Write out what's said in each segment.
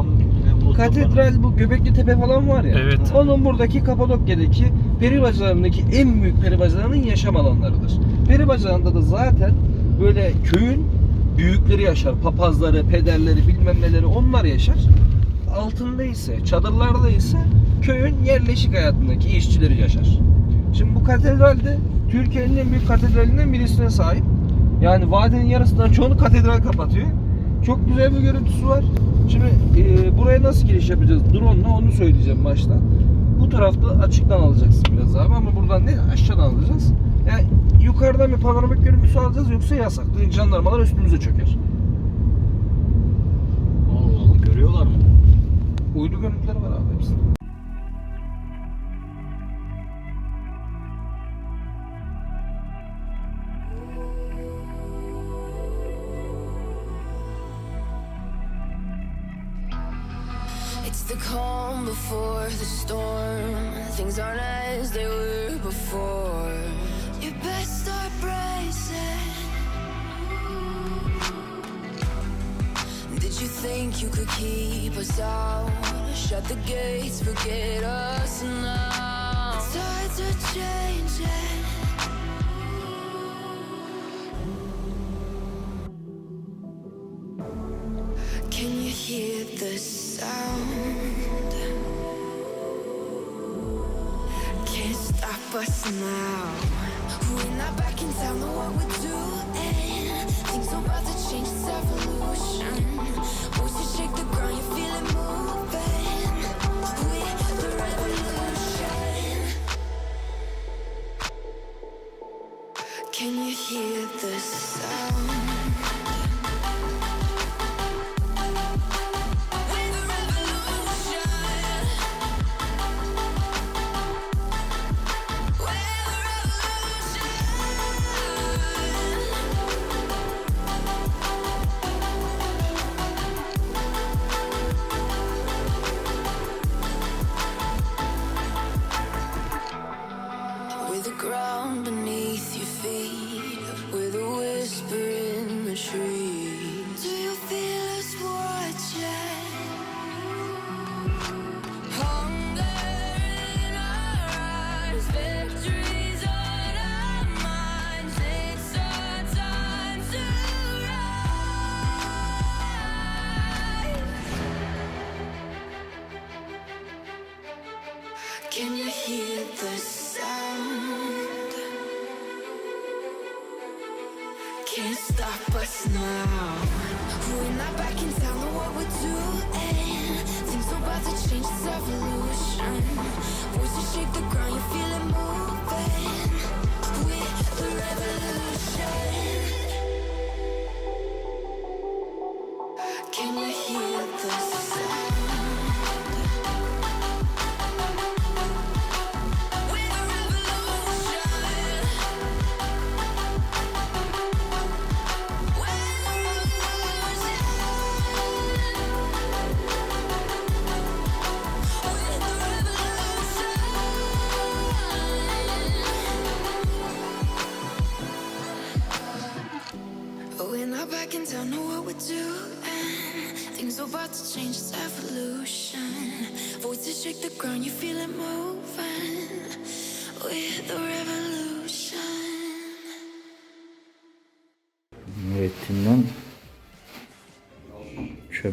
Tam Katedral bu Göbekli Tepe falan var ya. Evet. Onun buradaki Kapadokya'daki peri bacalarındaki en büyük peri bacalarının yaşam alanlarıdır. Peri bacalarında da zaten böyle köyün büyükleri yaşar. Papazları, pederleri, bilmem neleri onlar yaşar. Altında ise, çadırlarda ise köyün yerleşik hayatındaki işçileri yaşar. Şimdi bu katedral de Türkiye'nin en büyük katedralinden birisine sahip. Yani vadinin yarısından çoğunu katedral kapatıyor. Çok güzel bir görüntüsü var. Şimdi e, buraya nasıl giriş yapacağız? Drone'la onu söyleyeceğim başta. Bu tarafta açıktan alacaksın biraz abi ama buradan değil aşağıdan alacağız. Yani yukarıdan bir panoramik görüntüsü alacağız yoksa yasak. Jandarmalar üstümüze çöker. Allah Allah görüyorlar mı? Uydu görüntüleri var abi hepsinde. Us now. We're not back in town, know what we're doing. Things are about to change, it's evolution. Voices shake the ground, you feel it moving.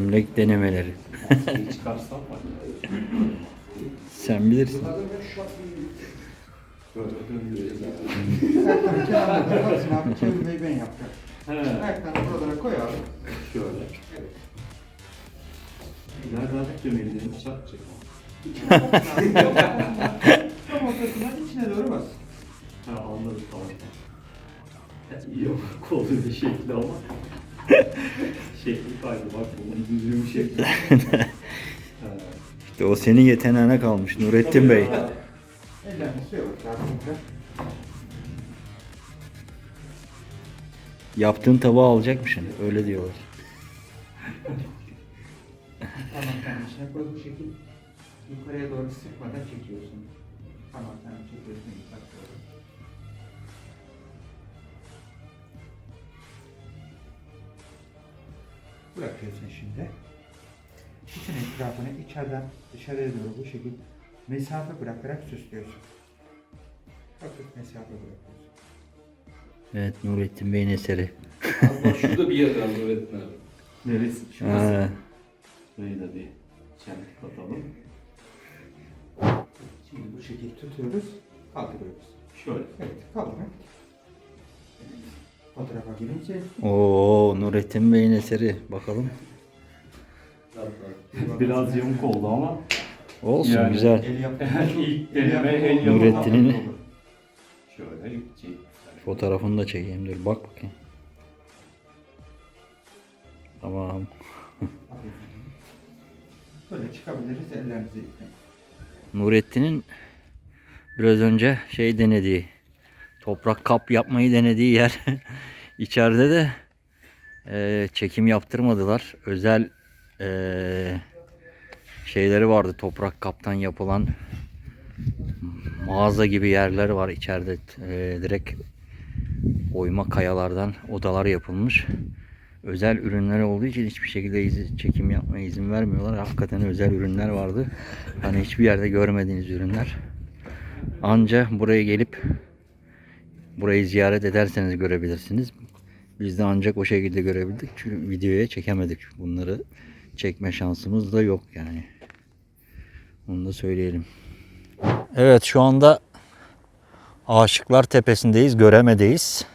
Çömlek denemeleri. Sen bilirsin. Yaparsın abi çevirmeyi ben yapacağım. He. Ayaklarını buralara koy abi. Şöyle. Nereden çek. Tam ortasından içine doğru bas. Ha anladım tamam. Yok. Kolu bir şekli ama. şekli kaydı bak bunun düzgün bir şekli. Ha. İşte o senin yeteneğine kalmış Nurettin Bey. Yaptığın tabağı alacakmışsın. Öyle diyorlar. Tamam tamam. Şimdi burada bu şekil yukarıya doğru sıkmadan çekiyorsun. Tamam tamam çekiyorsun Bırakıyorsun şimdi. Bütün etrafını içeriden dışarıya doğru bu şekilde mesafe bırakarak süslüyorsun. Hafif mesafe bırakıyorsun. Evet Nurettin Bey'in eseri. Bak şurada bir yer var Nurettin abi. Neresi? Şurası. Ha, Şurayı da bir çentik atalım. Şimdi bu şekilde tutuyoruz, kaldırıyoruz. Şöyle. Evet, kaldırmak. Fotoğrafa gelince Oo Nurettin Bey'in eseri. Bakalım. Biraz yamuk oldu ama Olsun Yani güzel. el ilk deneme el yapımı Nurettin'in. Şöyle gidecek. fotoğrafını da çekeyim. Dur bak bakayım. Tamam. Böyle çıkabiliriz, ellerinizi yıkayın. Nurettin'in biraz önce şey denediği, toprak kap yapmayı denediği yer. İçeride de eee, çekim yaptırmadılar. Özel eee, şeyleri vardı toprak kaptan yapılan mağaza gibi yerler var içeride eee, direkt oyma kayalardan odalar yapılmış. Özel ürünler olduğu için hiçbir şekilde izi- çekim yapmaya izin vermiyorlar. Hakikaten özel ürünler vardı. Hani hiçbir yerde görmediğiniz ürünler. Anca buraya gelip burayı ziyaret ederseniz görebilirsiniz. Biz de ancak o şekilde görebildik. Çünkü videoya çekemedik. Bunları çekme şansımız da yok yani. Onu da söyleyelim. Evet şu anda Aşıklar Tepesi'ndeyiz. Göremedeyiz.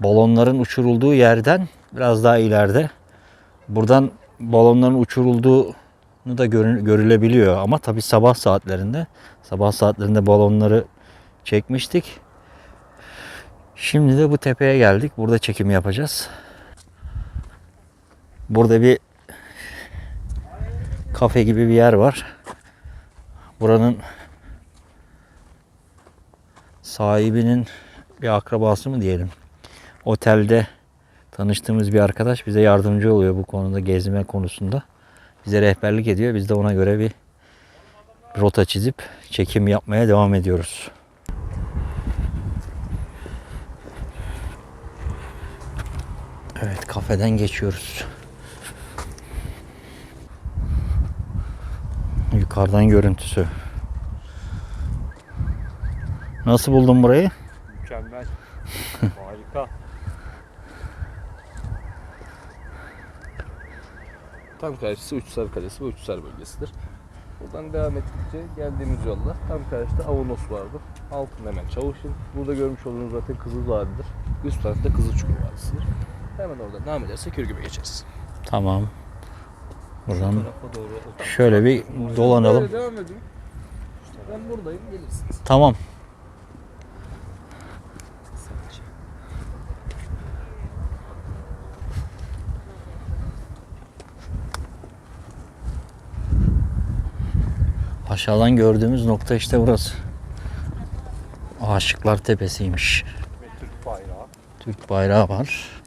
Balonların uçurulduğu yerden biraz daha ileride. Buradan balonların uçurulduğunu da görü- görülebiliyor ama tabi sabah saatlerinde. Sabah saatlerinde balonları çekmiştik. Şimdi de bu tepeye geldik. Burada çekim yapacağız. Burada bir kafe gibi bir yer var. Buranın sahibinin bir akrabası mı diyelim. Otelde tanıştığımız bir arkadaş bize yardımcı oluyor bu konuda gezme konusunda. Bize rehberlik ediyor. Biz de ona göre bir rota çizip çekim yapmaya devam ediyoruz. Evet kafeden geçiyoruz. Yukarıdan görüntüsü. Nasıl buldun burayı? Mükemmel. Harika. Tam karşısı Uçsar Kalesi ve Uçsar bölgesidir. Buradan devam ettikçe geldiğimiz yolda tam karşıda Avanos vardır. Altında hemen Çavuşin. Burada görmüş olduğunuz zaten Kızıl Vadi'dir. Üst tarafta Kızılçukur Vadisi'dir. Hemen oradan devam edersek Ürgüp'e geçeriz. Tamam. Buradan şöyle bir dolanalım. Devam edin. İşte ben buradayım gelirsiniz. Tamam. Aşağıdan gördüğümüz nokta işte burası. Aşıklar Tepesi'ymiş. Türk bayrağı. Türk bayrağı var.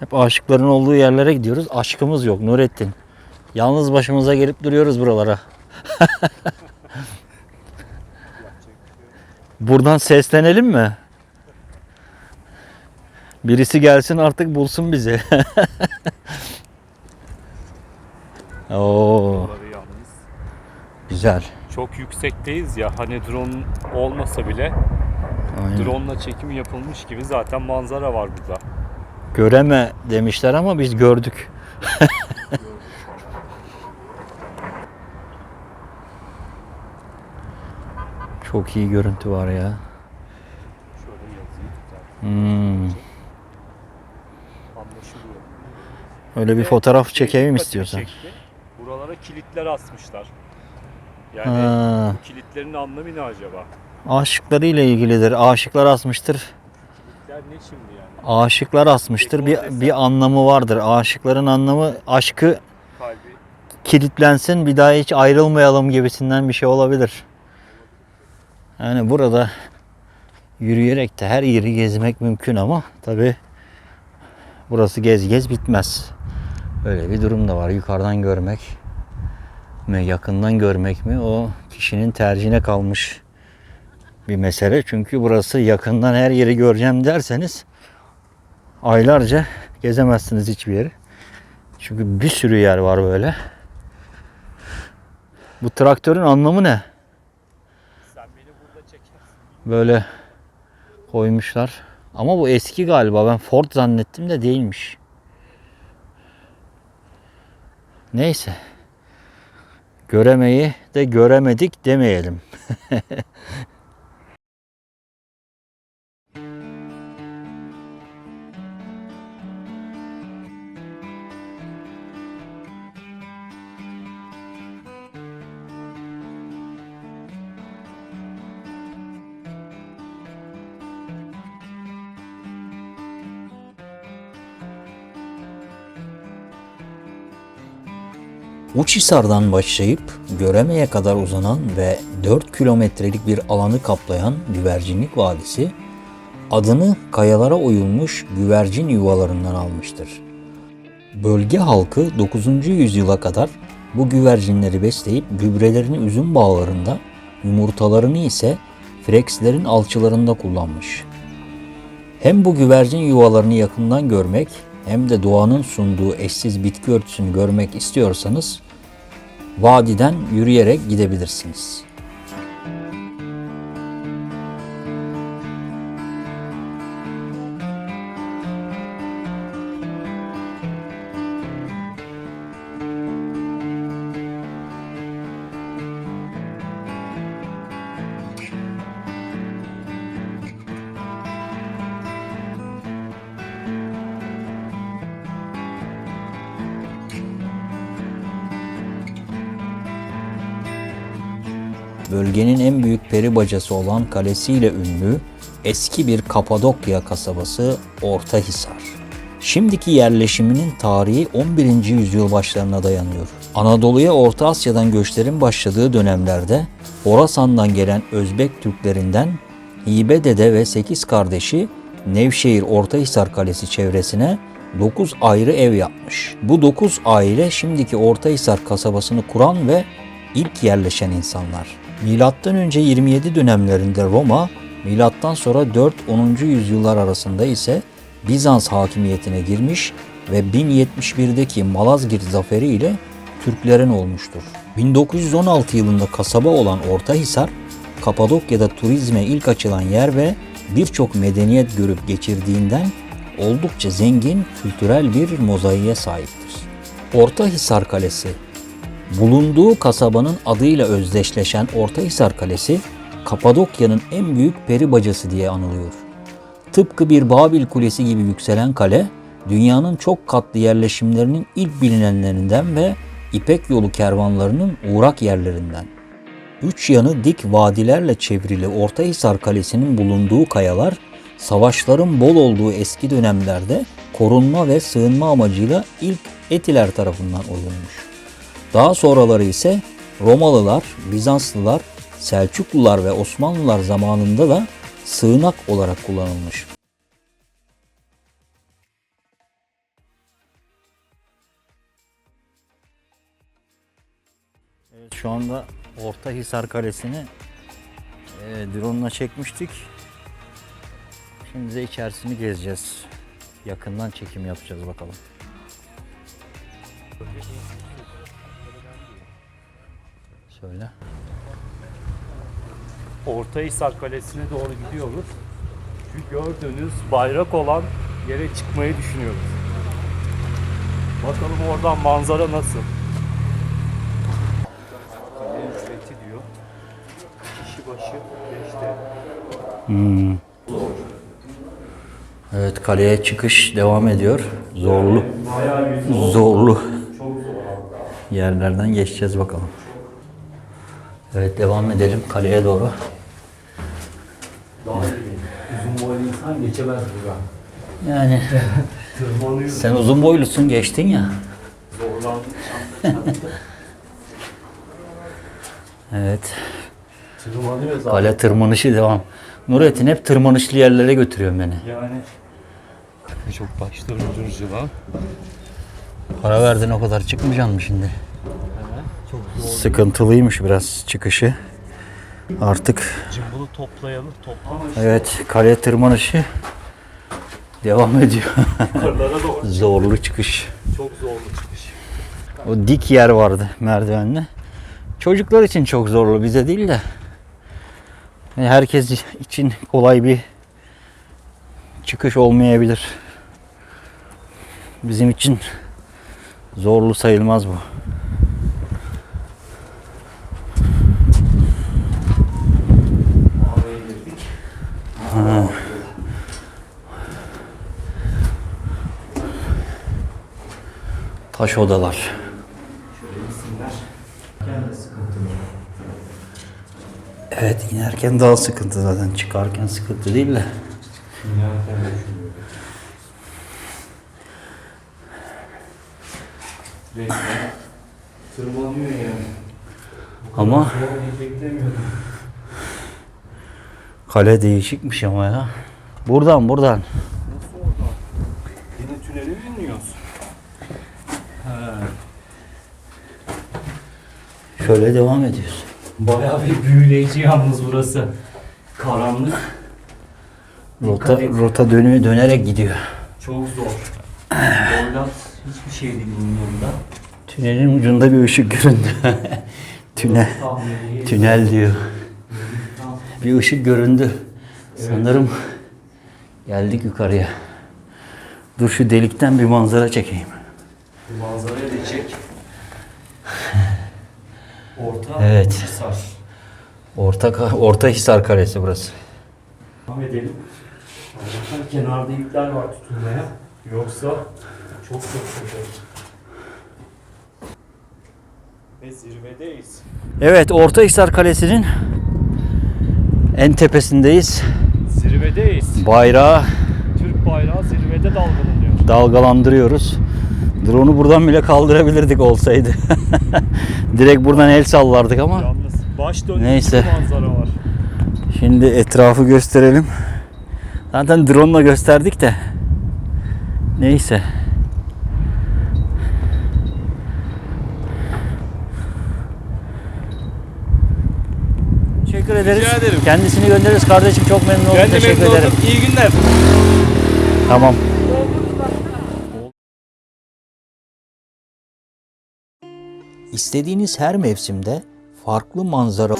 Hep aşıkların olduğu yerlere gidiyoruz. Aşkımız yok Nurettin. Yalnız başımıza gelip duruyoruz buralara. Buradan seslenelim mi? Birisi gelsin artık bulsun bizi. Oo, güzel. Çok yüksekteyiz ya hani drone olmasa bile Aynen. drone'la çekim yapılmış gibi zaten manzara var burada. Göreme demişler ama biz gördük. Çok iyi görüntü var ya. Hmm. Öyle bir fotoğraf çekeyim istiyorsan. Buralara kilitler asmışlar. Yani Ha, bu kilitlerin anlamı ne acaba? aşıkları ile ilgilidir. Aşıklar asmıştır. Ne şimdi yani? Aşıklar asmıştır. Bir, bir anlamı vardır. Aşıkların anlamı aşkı Kalbi kilitlensin bir daha hiç ayrılmayalım gibisinden bir şey olabilir. Yani burada yürüyerek de her yeri gezmek mümkün ama tabi burası gez gez bitmez. Öyle bir durum da var. Yukarıdan görmek mi yakından görmek mi o kişinin tercihine kalmış bir mesele. Çünkü burası yakından her yeri göreceğim derseniz aylarca gezemezsiniz hiçbir yeri. Çünkü bir sürü yer var böyle. Bu traktörün anlamı ne? Böyle koymuşlar. Ama bu eski galiba. Ben Ford zannettim de değilmiş. Neyse. Göremeyi de göremedik demeyelim. Uçhisar'dan başlayıp Göreme'ye kadar uzanan ve 4 kilometrelik bir alanı kaplayan Güvercinlik Vadisi, adını kayalara oyulmuş güvercin yuvalarından almıştır. Bölge halkı 9. yüzyıla kadar bu güvercinleri besleyip gübrelerini üzüm bağlarında, yumurtalarını ise frekslerin alçılarında kullanmış. Hem bu güvercin yuvalarını yakından görmek hem de doğanın sunduğu eşsiz bitki örtüsünü görmek istiyorsanız vadiden yürüyerek gidebilirsiniz. Bölgenin en büyük peri bacası olan kalesiyle ünlü eski bir Kapadokya kasabası Ortahisar. Şimdiki yerleşiminin tarihi 11. yüzyıl başlarına dayanıyor. Anadolu'ya Orta Asya'dan göçlerin başladığı dönemlerde Horasan'dan gelen Özbek Türklerinden Hibe Dede ve 8 kardeşi Nevşehir Ortahisar Kalesi çevresine 9 ayrı ev yapmış. Bu 9 aile şimdiki Ortahisar kasabasını kuran ve ilk yerleşen insanlar. Önce 27 dönemlerinde Roma, milattan sonra 4-10. yüzyıllar arasında ise Bizans hakimiyetine girmiş ve 1071'deki Malazgirt zaferi ile Türklerin olmuştur. 1916 yılında kasaba olan Ortahisar, Kapadokya'da turizme ilk açılan yer ve birçok medeniyet görüp geçirdiğinden oldukça zengin kültürel bir mozaiğe sahiptir. Ortahisar Kalesi Bulunduğu kasabanın adıyla özdeşleşen Ortahisar Kalesi, Kapadokya'nın en büyük peri bacası diye anılıyor. Tıpkı bir Babil Kulesi gibi yükselen kale, dünyanın çok katlı yerleşimlerinin ilk bilinenlerinden ve İpek yolu kervanlarının uğrak yerlerinden. Üç yanı dik vadilerle çevrili Ortahisar Kalesi'nin bulunduğu kayalar, savaşların bol olduğu eski dönemlerde korunma ve sığınma amacıyla ilk Etiler tarafından oyulmuş. Daha sonraları ise Romalılar, Bizanslılar, Selçuklular ve Osmanlılar zamanında da sığınak olarak kullanılmış. Evet, şu anda Ortahisar Kalesi'ni e, drone'la çekmiştik. Şimdi de içerisini gezeceğiz. Yakından çekim yapacağız bakalım. Söyle. Ortahisar Kalesi'ne doğru gidiyoruz. Şu gördüğünüz bayrak olan yere çıkmayı düşünüyoruz. Bakalım oradan manzara nasıl? Kalenin ücreti diyor. Kişi başı 5 TL. Evet kaleye çıkış devam ediyor. Zorlu. Zorlu. Yerlerden geçeceğiz bakalım. Evet devam edelim kaleye doğru. Uzun boylu insan geçemez buradan. Yani Tırmanıyor. sen uzun boylusun geçtin ya. Evet. Tırmanıyor zaten. Kale tırmanışı devam. Nurettin hep tırmanışlı yerlere götürüyor beni. Yani çok başlarıcı lan. Para verdin o kadar çıkmayacaksın mı şimdi? Sıkıntılıymış biraz çıkışı. Artık Cimbulu toplayalım. Toplama evet kale tırmanışı devam ediyor. Yukarılara doğru. Zorlu çıkış. Çok zorlu çıkış. O dik yer vardı merdivenle. Çocuklar için çok zorlu bize değil de. Yani Herkes için kolay bir çıkış olmayabilir. Bizim için zorlu sayılmaz bu. Taş odalar. Evet inerken daha sıkıntı zaten. Çıkarken sıkıntı değil de. Tırmanıyor yani. Ama-. Kale değişikmiş ama ya. Buradan buradan. Nasıl oradan? Yine tüneli mi dinliyoruz? He. Şöyle devam ediyoruz. Bayağı bir büyüleyici yalnız burası. Karanlık. Rota, Dikkat et. rota dönüyor dönerek gidiyor. Çok zor. Doylat hiçbir şey değil bunun yanında. Tünelin ucunda bir ışık göründü. Tünel, tünel diyor. Bir ışık göründü. Sanırım geldik yukarıya. Dur şu delikten bir manzara çekeyim. Bu manzarayı da çek. Orta Evet. Hisar. Orta, Orta Hisar Kalesi burası. Devam edelim. Kenarda ipler var tutulmaya. Yoksa çok çok kötü. Ve zirvedeyiz. Evet Orta Hisar Kalesi'nin en tepesindeyiz. Zirvedeyiz. Bayrağı Türk bayrağı zirvede dalgalanıyor. dalgalandırıyoruz. Drone'u buradan bile kaldırabilirdik olsaydı. Direkt buradan el sallardık ama. Yalnız baş Neyse. manzara var. Şimdi etrafı gösterelim. Zaten drone'la gösterdik de. Neyse. Teşekkür ederiz. Rica ederim. Kendisini göndeririz kardeşim. Çok memnun oldum. Ben de Teşekkür memnun ederim. oldum. İyi günler. Tamam. İstediğiniz her mevsimde farklı manzara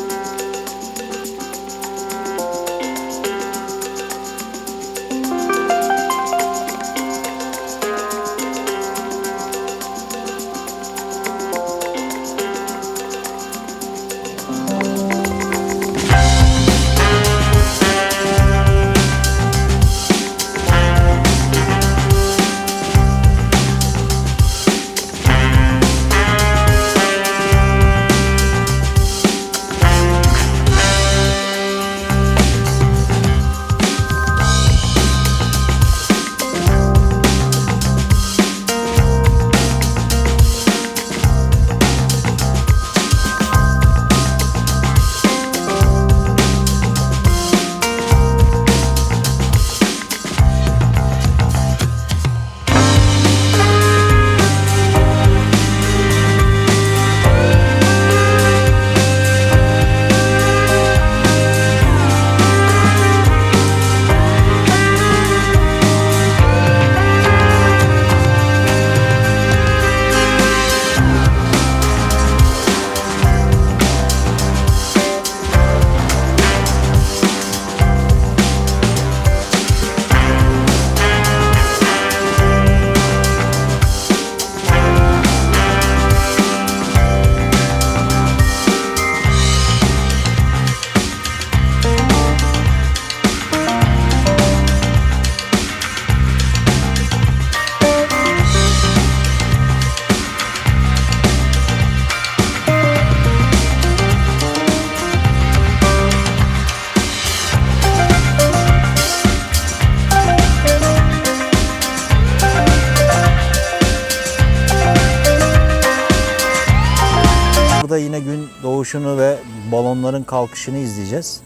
doğuşunu ve balonların kalkışını izleyeceğiz.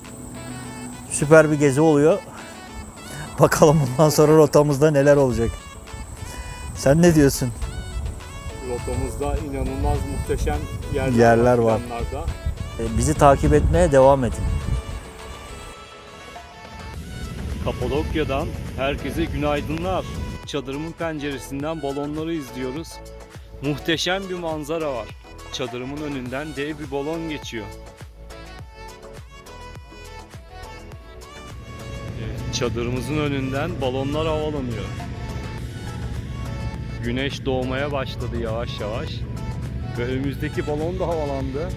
Süper bir gezi oluyor. Bakalım bundan sonra rotamızda neler olacak. Sen ne diyorsun? Rotamızda inanılmaz muhteşem yerler, yerler var. var. E, bizi takip etmeye devam edin. Kapadokya'dan herkese günaydınlar. Çadırımın penceresinden balonları izliyoruz. Muhteşem bir manzara var. Çadırımın önünden dev bir balon geçiyor. Çadırımızın önünden balonlar havalanıyor. Güneş doğmaya başladı yavaş yavaş. Ve önümüzdeki balon da havalandı.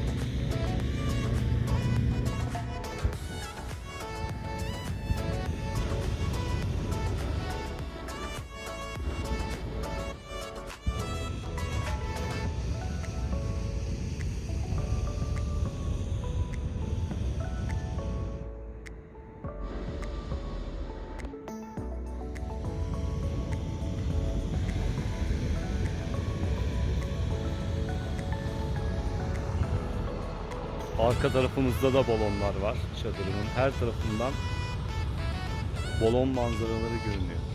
Arka tarafımızda da balonlar var. Çadırımın her tarafından balon manzaraları görünüyor.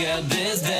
get this day.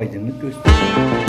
Aydınlık gösteriyor.